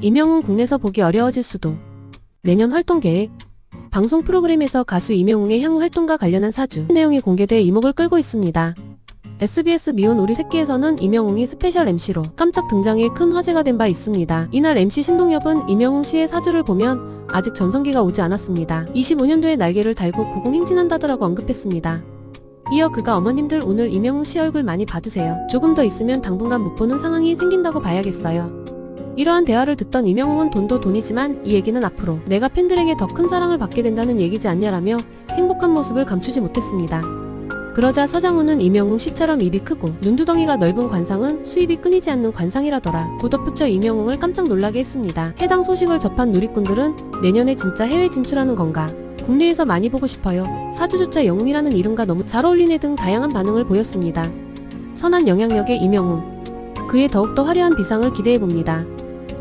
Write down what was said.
이명웅 국내에서 보기 어려워질 수도. 내년 활동 계획. 방송 프로그램에서 가수 이명웅의 향후 활동과 관련한 사주 내용이 공개돼 이목을 끌고 있습니다. SBS 미운 우리 새끼에서는 이명웅이 스페셜 MC로 깜짝 등장해 큰 화제가 된 바 있습니다. 이날 MC 신동엽은 이명웅 씨의 사주를 보면 아직 전성기가 오지 않았습니다. 25년도에 날개를 달고 고공행진한다더라고 언급했습니다. 이어 그가 어머님들 오늘 이명웅 씨 얼굴 많이 봐주세요. 조금 더 있으면 당분간 못 보는 상황이 생긴다고 봐야겠어요. 이러한 대화를 듣던 이명웅은 돈도 돈이지만 이 얘기는 앞으로 내가 팬들에게 더 큰 사랑을 받게 된다는 얘기지 않냐라며 행복한 모습을 감추지 못했습니다. 그러자 서장훈은 이명웅 씨처럼 입이 크고 눈두덩이가 넓은 관상은 수입이 끊이지 않는 관상이라더라. 고 덧붙여 이명웅을 깜짝 놀라게 했습니다. 해당 소식을 접한 누리꾼들은 내년에 진짜 해외 진출하는 건가? 국내에서 많이 보고 싶어요. 사주조차 영웅이라는 이름과 너무 잘 어울리네 등 다양한 반응을 보였습니다. 선한 영향력의 이명웅. 그의 더욱더 화려한 비상을 기대해봅니다.